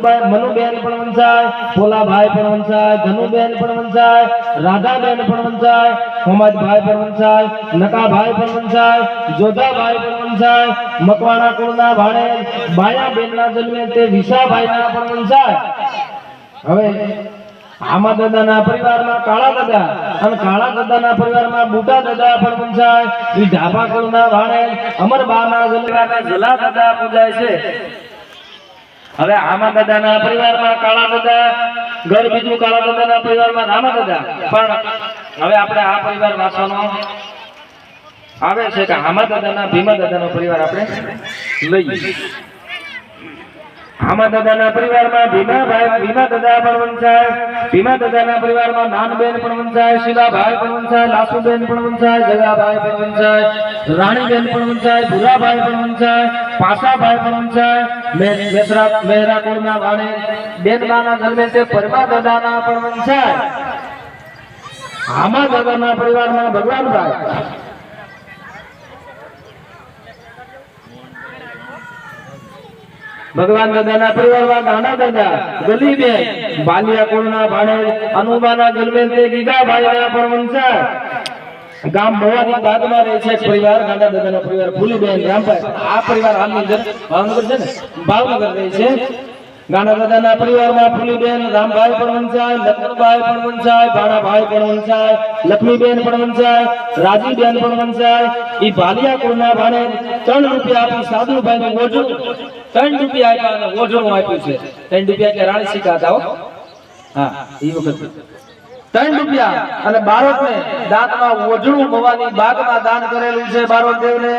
મનુભાઈ મનુબેન પણ વંચાય, ભોલાભાઈ પણ વંચાય, ધનુબેન પણ વંચાય, રાધાબેન પણ વંચાય હોમાજભાઈ પણ વંચાય, નકાભાઈ પણ વંચાય, જોધાભાઈ પણ વંચાય, મકવાણા કુળના ભાણે બાયાબેનના જન્મે તે વિશાભાઈના પણ વંચાય. હવે આમા દાદાના પરિવારમાં કાળા દાદા અને કાળા દાદાના પરિવારમાં બુટા દાદા પણ પૂજાય ઈ ઢાબા ભાણે અમરબાના ના જલા દાદા પૂજાય છે. હવે આમા દાદાના પરિવારમાં કાળા દાદા, ઘર બીજું કાળા દાદાના પરિવારમાં રામા દાદા. પણ હવે આપણે આ પરિવાર વાંચવાનો આવે છે કે આમા દાદાના, ભીમા દાદાનો પરિવાર આપણે લઈએ. આમા દાદાના પરિવારમાં ભીમાભાઈ ભીમા દાદા પણ વંચાય ભીમા દાદાના પરિવારમાં નાનબેન પણ વંચાય શિલાભાઈ પણ વંચાય લાસુબેન પણ વંચાય જગાભાઈ પણ વંચાય રાણીબેન પણ વંચાય ભૂરાભાઈ પણ વંચાય પાસાભાઈ પણ વંચાય મેસરા મહેરા કુળના વાણે બેનબાના જન્મે તે પરમા દાદાના પણ વંચાય આમા દાદાના પરિવારમાં ભગવાનભાઈ ભગવાન દાદાના પરિવારમાં નાના દાદા, ગલીબેન બાલિયા કુળના ભાણે અનુબાના જન્મે તે ગીગાભાઈના પણ વંશાય ગામ ભવાની બાદમાં રહે છે પરિવાર, નાના દાદાનો પરિવાર ફૂલીબેન રામભાઈ. આ પરિવાર હાલની અંદર ભાવનગર છે ને, ભાવનગર રહે છે. નાના દાદાના પરિવારમાં ફૂલીબેન રામભાઈ પણ વંચાય લખનભાઈ પણ વંચાય ભાણાભાઈ પણ વંચાય લક્ષ્મીબેન પણ વંચાય રાજીબેન પણ વંચાય એ ભાલિયા કુળના ભાણે ત્રણ રૂપિયા આપી સાધુભાઈ નું ઓઢું ત્રણ રૂપિયા આપ્યા અને ઓઢું આપ્યું છે. ત્રણ રૂપિયા એટલે રાણી શીખાતા હો. એ વખત. ત્રણ રૂપિયા અને બારોટને દાંતમાં ઓઢણું ભવાની બાગમાં દાન કરેલું છે બારોટ દેવને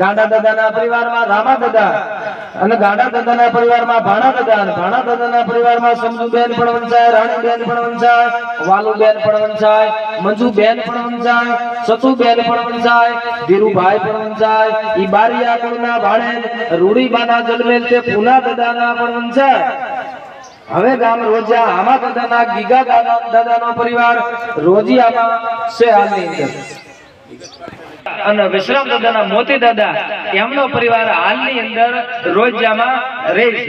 ગાંડા દાદાના પરિવારમાં રામા દાદા અને ગાડા દાદાના પરિવારમાં, ભાણા દાદા ભાણા દાદાના પરિવારમાં સમજુબેન પણ વંચાય, રાણીબેન પણ વંચાય, વાલુબેન પણ વંચાય, મંજુબેન પણ વંચાય, સતુબેન પણ વંચાય, ધીરુભાઈ પણ વંચાય, ઈ બારિયા કુળના ભાણે રૂડીબાના જન્મેલ તે પુના દાદાના પણ વંચાય. હવે ગામ રોજા આમા દાદાના, ગીગા દાદા, દાદાનો પરિવાર રોજિયામાં છે હાલની અંદર. અને વિશ્રામ દાદાના મોતી દાદા એમનો પરિવાર હાલની અંદર રોજામાં રહે છે.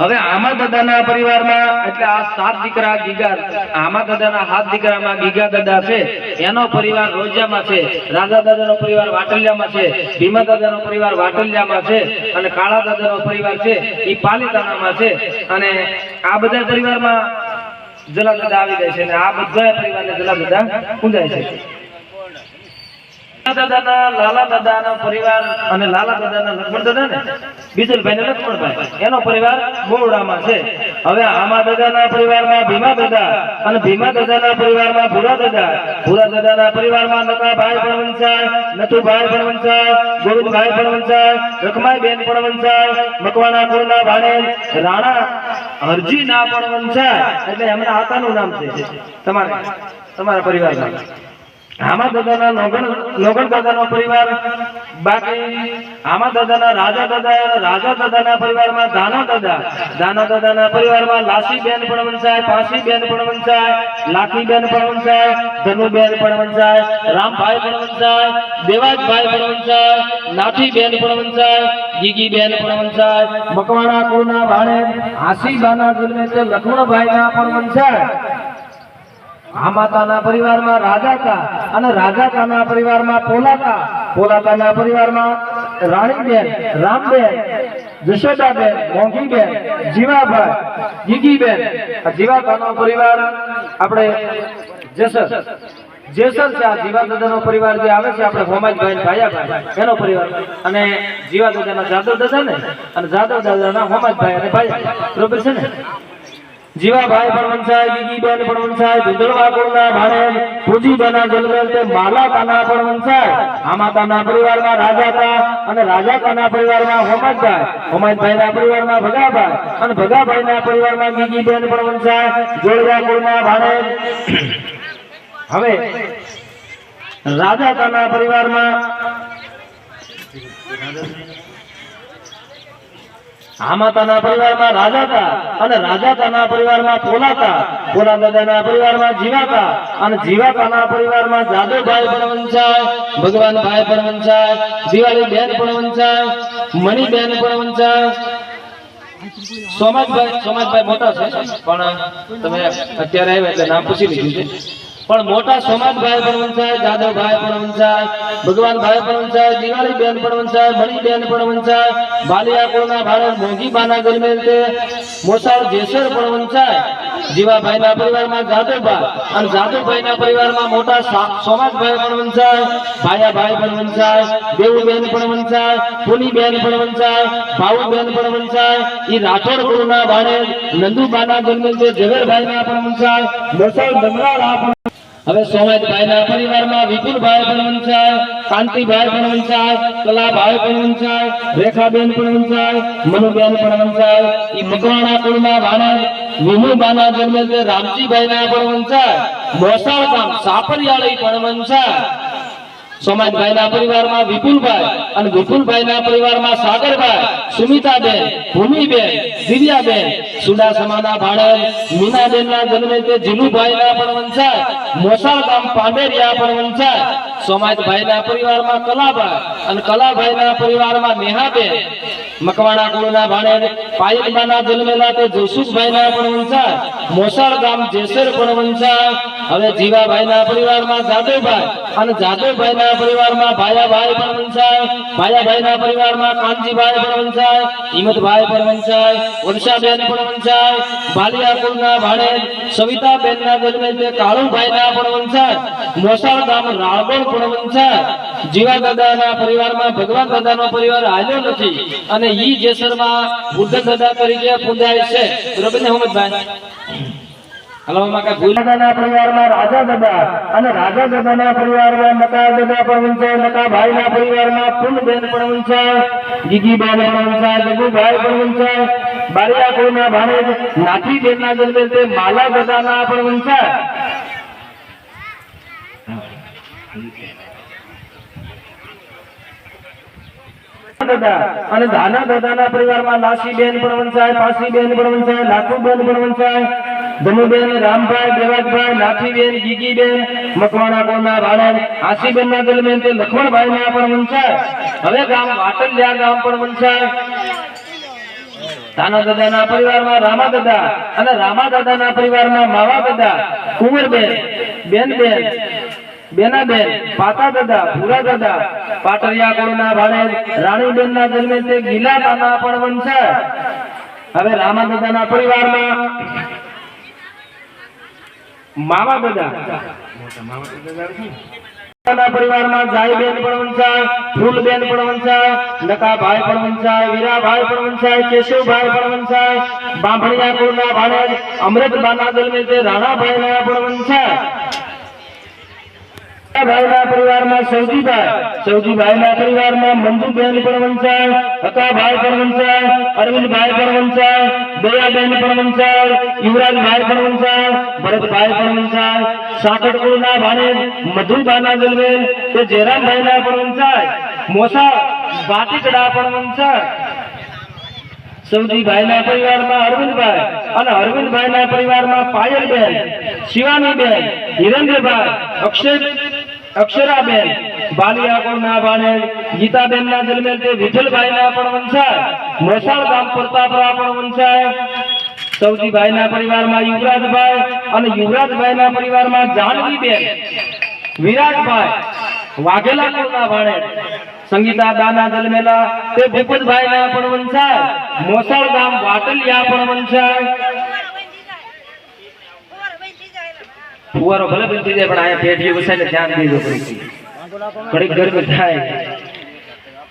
હવે આમા દાદાના પરિવારમાં એટલે આ સાત દીકરા ગીગા, આમા દાદાના સાત દીકરામાં ગીગા દાદા છે, એનો પરિવાર રોજામાં છે રાજા દાદાનો પરિવાર વાટલિયામાં છે, ભીમા દાદાનો પરિવાર વાટલિયામાં છે અને કાળા દાદાનો પરિવાર છે એ પાલીતાણામાં છે અને આ બધા પરિવારમાં જલા દાદા આવી જાય છે અને આ બધા પરિવારને જલા દાદા પૂજાય છે. દાદાના લાલા દાદાના પરિવાર અને લાલા દાદાના લક્ષ્મણ દાદા ને બીજલભાઈ એનો પરિવાર બોરડામાં છે. હવે આમા દાદાના પરિવારમાં ભીમા દાદા અને ભીમા દાદાના પરિવારમાં ભૂરા દાદા. ભૂરા દાદાના પરિવારમાં નકાભાઈ પણ વંચાય નથુભાઈ પણ વંચાય ગોવિંદભાઈ પણ વંચાય રખમાઈ બેન પણ વંચાય મકવાણા કુળના ભાણે રાણા હરજી ના પણ વંચાય એટલે એમના આતાનું નામ છે. તમારા તમારા પરિવારમાં. આમા દાદાના નોગણ નોગણ દાદાનો પરિવાર, બાકી આમા દાદાના રાજા દાદા રાજા દાદાના પરિવારમાં દાના દાદા. દાના દાદાના પરિવારમાં લાસી બેન પણ વંચાય પાસી બેન પણ વંચાય લાખી બેન પણ વંચાય ધનુબેન પણ વંચાય રામભાઈ પણ વંચાય દેવાજભાઈ પણ વંચાય નાથી બેન પણ વંચાય ગીગી બેન પણ વંચાય મકવાણા કુળના ભાણે હાસીબાના જન્મે તે લક્ષ્મણભાઈના પણ વંચાય આ માતાના પરિવારમાં રાજાતા અને રાજાતાના પરિવારમાં પોલાતા પોલાતાના પરિવારમાં રાણીબેન, રામબેન, જશોદાબેન, મોંઘીબેન, જીવાભાઈ, ગીગીબેન. આ જીવાકાનો પરિવાર આપણે જેસર. જેસર છે આ જીવા દાદાનો પરિવાર જે આવે છે આપણે હોમાજભાઈ ને ભાયાભાઈ એનો પરિવાર. અને જીવા દાદાના જાદવ દાદા ને અને જાદવ દાદાના હોમાજભાઈ અને ભાઈ બરોબર છે ને? જીવાભાઈ પણ વંચાય ગીગીબેન પણ વંચાય દુધળવા કુળના ભાણે પૂજીબેના જન્મેલ તે માલાકાના પણ વંચાય આમાતાના પરિવારમાં રાજાતા અને રાજાતાના પરિવારમાં હોમતભાઈ હોમતભાઈના પરિવારમાં ભગાભાઈ અને ભગાભાઈના પરિવારમાં ગીગીબેન પણ વંચાય જોડવા કુળના ભાડે હવે રાજાતાના પરિવારમાં આમાતાના પરિવારમાં રાજાતા અને રાજાતાના પરિવારમાં પોલાતા પોલા દાદાના પરિવારમાં જીવાતા અને જીવાતાના પરિવારમાં જાદવભાઈ પણ વંચાય, ભગવાનભાઈ પણ વંચાય દિવાળી બેન પણ વંચાય, મણિબેન પણ વંચાય. સોમાજભાઈ સોમાજભાઈ મોટા છે, પણ તમે અત્યારે આવ્યા એટલે નામ પૂછી લીધું છે. પણ મોટા સોમાજભાઈ પણ વંચાય જાદવભાઈ પણ વંચાય ભગવાનભાઈ પણ વંચાય દિવાળીબેન પણ વંચાય મણીબેન પણ વંચાય બાલિયા કુળના ભારત મોંઘી બાના ગરમે મોસાળ જેસર પણ વંચાય જીવાભાઈના પરિવારમાં જાદવભાઈ અને જાદવભાઈના પરિવારમાં મોટા સોમાજભાઈ પણ વંચાય ભાયાભાઈ પણ વંચાય દેવુબેન પણ વંચાય પુનીબેન પણ વંચાય ભાવુબેન પણ વંચાય એ રાઠોડ કુળના ભાણે નંદુબાના જન્મે તે ઝવેરભાઈના પણ વંચાય મોસાળ ધમરાળા હવે સોમેશભાઈના પરિવારમાં વિપુલભાઈ પણ વંચાય કાંતિભાઈ પણ વંચાય કલાભાઈ પણ વંચાય રેખાબેન પણ વંચાય મનુબેન પણ વંચાય ઈ મકવાણા કુળના ભાણે વિમુબાના જન્મે રામજીભાઈના પણ વંચાય મોસાળ ગામ સાપરિયાળી પણ વંચાય સોમાજભાઈના પરિવારમાં વિપુલભાઈ અને વિપુલભાઈના પરિવારમાં સાગરભાઈ, સુમિતાબેન, ભૂમિબેન, દિવ્યાબેન સુડાસમાના ભાડે મીનાબેનના જન્મે તે જીલુભાઈના પણ વંશાય મોસાળ ગામ પાંડેરિયા પણ વંશાય સોમાજભાઈના પરિવારમાં કલાભાઈ અને કલાભાઈના પરિવારમાં નેહાબેન, મકવાણા કુળના ભાણે પાયલબાના જન્મેલા તે જોસુફભાઈના પણ વંશાય મોસાળ ગામ જેસર પણ વંશાય હવે જીવાભાઈના પરિવારમાં જાદવભાઈ અને જાદવભાઈના પરિવારમાં ભાયાભાઈ પણ વંશાય, ભાયાભાઈના પરિવારમાં કાનજીભાઈ પણ વંશાય, હિંમતભાઈ પણ વંશાય, વર્ષાબેન પણ વંશાય ના કુળના સવિતાબેન સવિતાબેનના જન્મે તે કાળુભાઈના પણ વંશાય મોસાળ ગામ રાળગોળ પણ વંશાય. જીવા દાદાના પરિવારમાં ભગવાન દાદાનો પરિવાર હાલ્યો નથી અને ઈ જેસરમાં બુદ્ધ દાદા તરીકે પૂજાય છે. બરોબર ને હિંમતભાઈ હલો, આમાં કાંઈ ભૂલ? દાદાના પરિવારમાં રાજા દાદા અને રાજા દાદાના પરિવારમાં નકા દાદા પણ વંચાય નકા ભાઈના પરિવારમાં પણ વંચાય ગીગીબેન જગુભાઈ પણ વંચાય બારિયા લાખુબેન પણ વંચાય ધનુબેન, રામભાઈ દેવાજભાઈ નાથીબેન, ગીગીબેન મકવાણા કોના ભાણેજ આસીબેનના દરમિયાન તે લખમણભાઈના પણ વંચાય હવે ગામ વાટલિયા ગામ પણ વંચાય તાના દાદાના પરિવારમાં રામા દાદા અને રામા દાદાના પરિવારમાં માવા દાદા, કુંવરબેન, બેનબેન, બેનાબેન, પાતા દાદા, ભૂરા દાદા પાટરિયા કુળના ભાણેજ રાણીબેનના જન્મે તે ગીલા દાદા પણ વંશાય. હવે રામા દાદાના પરિવારમાં મામા દાદા ના. પરિવારમાં જાયબેન પણ વંચાય ફૂલબેન પણ વંચાય નકાભાઈ પણ વંચાય વીરાભાઈ પણ વંચાય કેશવભાઈ પણ વંચાય બાંભણિયા કુળના ભાણેજ અમૃતબાના જન્મે તે રાણાભાઈના પણ વંચાય. ભાઈના પરિવારમાં સૌજીભાઈ સૌજીભાઈના પરિવારમાં મંજુબેન પણ વંચાય હકાભાઈ પણ વંચાય અરવિંદભાઈ પણ વંચાય દયાબેન પણ વંચાય યુવરાજભાઈ પણ વંચાય ભરતભાઈ પણ વંચાય સાકડકુળના ભાણે મધુબાના જન્મે તે જયરામભાઈના પણ વંચાય મોસા વાટીકડા પણ વંચાય સૌજીભાઈના પરિવારમાં અરવિંદભાઈ અને અરવિંદભાઈના પરિવારમાં પાયલબેન, શિવાનીબેન, હિરેન્દ્રભાઈ, અક્ષય, અક્ષરાબેન બાલિયાકોના ભાણે ગીતાબેનના જન્મે તે વિઠ્ઠલભાઈના પણ વંશાય, મોસાળ ગામ પણ વંશાય. સૌજીભાઈના પરિવારમાં યુવરાજભાઈ અને યુવરાજભાઈના પરિવારમાં જાનવીબેન વિરાટભાઈ વાઘેલા કુળના ભાણે. સંગીતા દાના દલમેલા, તે ભૂપતભાઈના પણ વંશાય. મોસળ ગામ વાટલિયા પણ વંશાય. ફુવારો ભલે બંધ જાય, પણ અહીંયા પેઢી વસાઈને ધ્યાન દેજો. ઘડીક ગરમી થાય.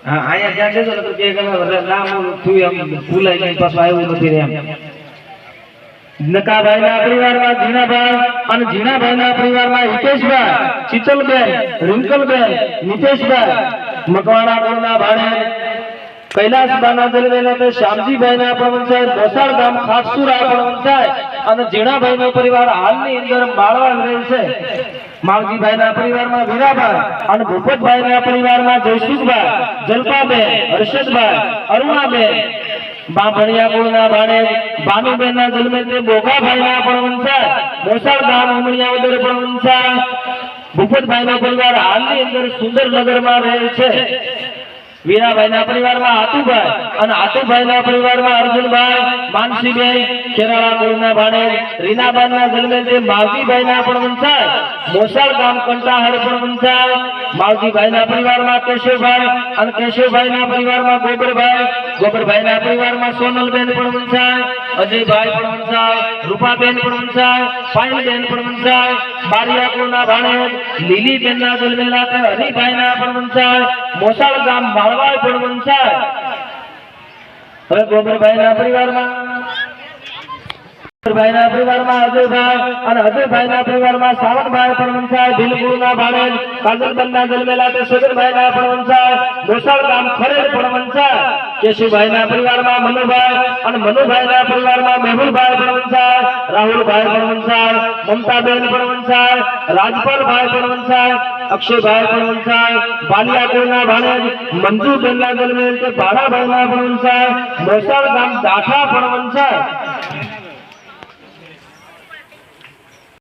હા, અહીંયા ધ્યાન દેજો, નકર કે નામ થયું એમ ભૂલાઈ ગયું પાછું આવ્યું નથી રે એમ નકાભાઈના પરિવારમાં જીણાભાઈ અને જીણાભાઈના પરિવારમાં હિતેશભાઈ, શીતલબેન, રિંકલબેન નિતેશભાઈ મકવાણા કુળના ભાણે, કૈલાસબાના શ્યામજીભાઈના પણ વંશાય મોસાળ ગામ ખાટસુરા પણ વંશાય અને જીણાભાઈનો પરિવાર હાલની અંદર માળવા રહે છે. માવજીભાઈના પરિવારમાં વીરાભાઈ અને ભૂપતભાઈના પરિવારમાં જયસુખભાઈ, જલપાબેન, હર્ષદભાઈ, અરુણાબેન બાંભણિયા કુળના ભાણે ભાનુબેનના જન્મે તે બોગાભાઈના પણ વંશાય મોસાળધામ ઉમરિયા વગર પણ વંશાય ભૂપતભાઈનો પરિવાર હાલની અંદર સુંદરનગરમાં રહે છે. વીરાભાઈના પરિવારમાં અને આતુભાઈના પરિવારમાં અર્જુનભાઈ માનસીભાઈ કેરાળા કુળના ભાણે રીનાબાઈના જન્મે તે માવજીભાઈના પણ વંશાય મોસાળ ગામ કંટાહળ પણ માવજીભાઈ ના પરિવારમાં કેશવભાઈ અને કેશવભાઈના પરિવારમાં ગોબરભાઈ. ગોબરભાઈના પરિવારમાં સોનલબેન પણ વંશાય અજયભાઈ પણ વંશાય રૂપાબેન પણ વંશાય પાણીબેન પણ વંશાય બારિયા કુળના ભાણે લીલીબેનના જન્મેલા હરિભાઈ ના પણ વંશાય મોસાળ ગામ માળવાય પણ વંશાય હવે ગોબરભાઈના પરિવારમાં ભાઈના પરિવારમાં અજયભાઈ અને અજયભાઈના પરિવારમાં પણ વંશાય ભીલપુરના ભાણેજ કાજલબેનના જન્મેલા પણ વંશાય મોસાળ ગામ ખરેડ પણ પરિવારમાં મનુભાઈ અને મનુભાઈના પરિવારમાં મેહુલભાઈ પણ રાહુલભાઈ પણ મમતાબેન પણ રાજપાલભાઈ પણ અક્ષયભાઈ પણ વંશાય બાલિયા કુળના ભાણેજ મંજુબેનના જન્મેલ તે ભાડાભાઈના પણ વંશાય મોસાળ ગામ દાઠા પણ વંશાય.